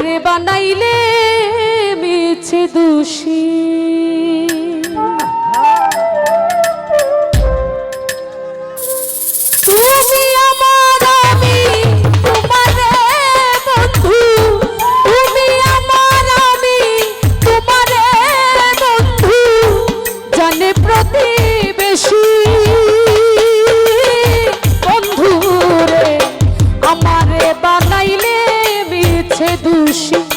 আমারে বানাইলে মিছে দোষী। দোষী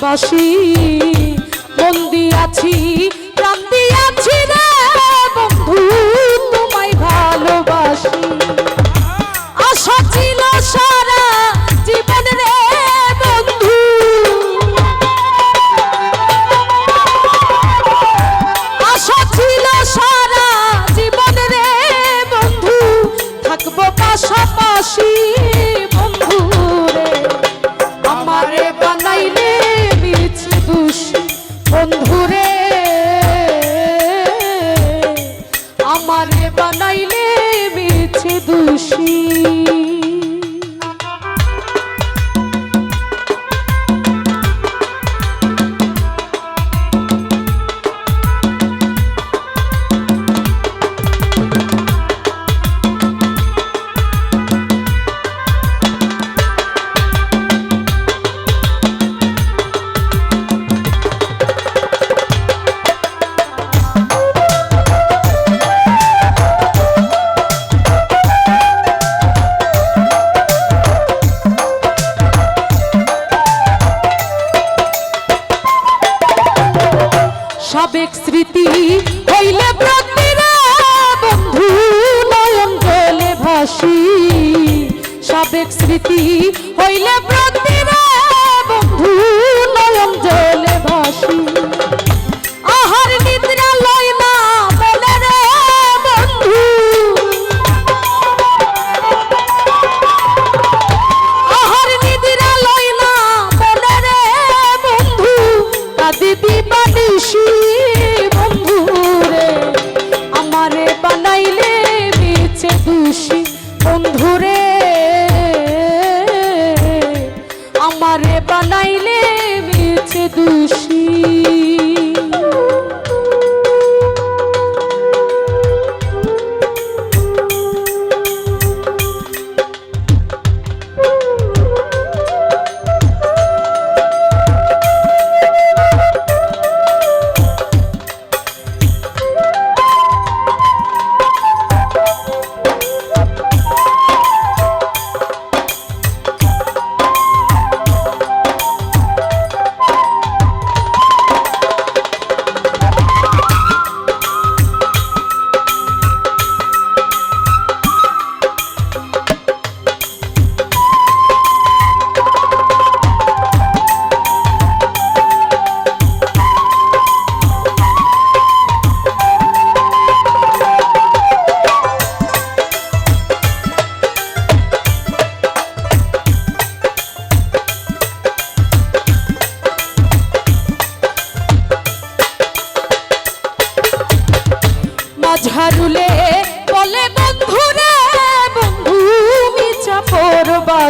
ভালোবাসি। মন দিয়াছি, প্রাণ দিয়াছি রে বন্ধু, তোমায় ভালোবাসি। আশা ছিল সারা জীবন রে বন্ধু। আশা ছিল সারা জীবন রে বন্ধু। থাকব পাশাপাশি। আমারে বানাইলে বিচ দোষী। সাবেক স্মৃতি হইলে প্রতিরা বন্ধু নয়ন জলে ভাসি। আহার নিদ্রা লয় না বলে রে, বন্ধু। আহার নিদ্রা লয় না বলে রে, বন্ধু। দিবানিসি বন্ধু আমারে বানাইলে মিছে দোষী।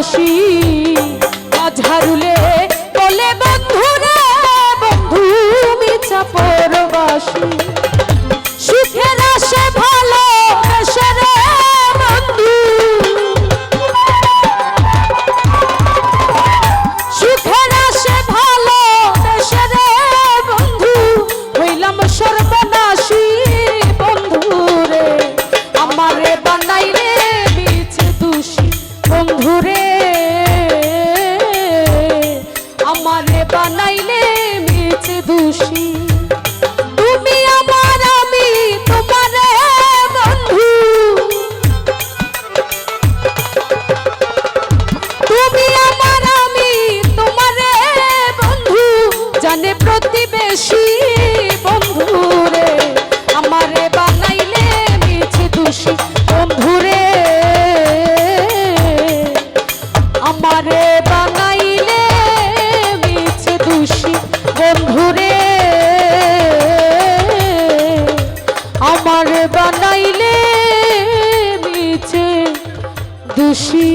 পরবাসী মাঝারুলে বলে বন্ধুরা বন্ধু মিছা পরবাসী। বানাইলে মেছে দোষী। তুমি আমার, আমি তোমার বন্ধু। তুমি আমার, আমি তোমার বন্ধু। জানে প্রতিবেশী বন্ধু। দোষী